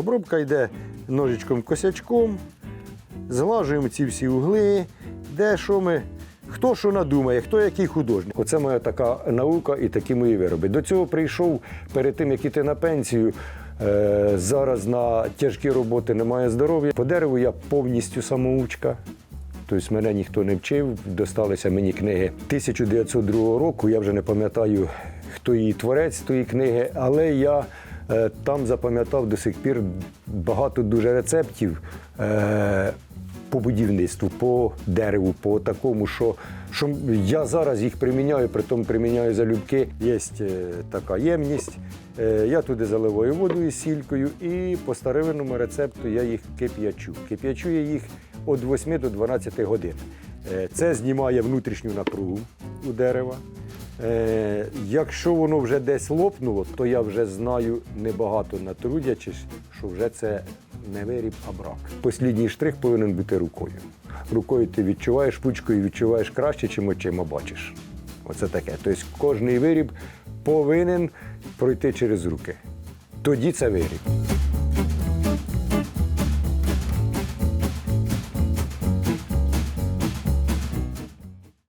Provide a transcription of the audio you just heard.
Обробка йде ножичком косячком, зглажуємо ці всі угли, де що ми. Хто що надумає, хто який художник. Оце моя така наука і такі мої вироби. До цього прийшов перед тим, як іти на пенсію. Е, зараз на тяжкі роботи немає здоров'я. По дереву я повністю самоучка. Тобто мене ніхто не вчив, досталися мені книги 1902 року. Я вже не пам'ятаю, хто її творець тої книги, але я там запам'ятав до сих пір багато дуже рецептів е, по будівництву, по дереву, по такому, що, що я зараз їх приміняю, при тому приміняю залюбки. Є е, така ємність. Е, Я туди заливаю воду із сількою і по старовинному рецепту я їх кип'ячу. Кип'ячу я їх від 8 до 12 годин. Е, Це знімає внутрішню напругу у дерева. Е, Якщо воно вже десь лопнуло, то я вже знаю небагато натрудячись, що вже це не виріб, а брак. Послідній штрих повинен бути рукою. Рукою ти відчуваєш пучкою, відчуваєш краще, чим очима бачиш. Оце таке. Тобто кожний виріб повинен пройти через руки. Тоді це виріб.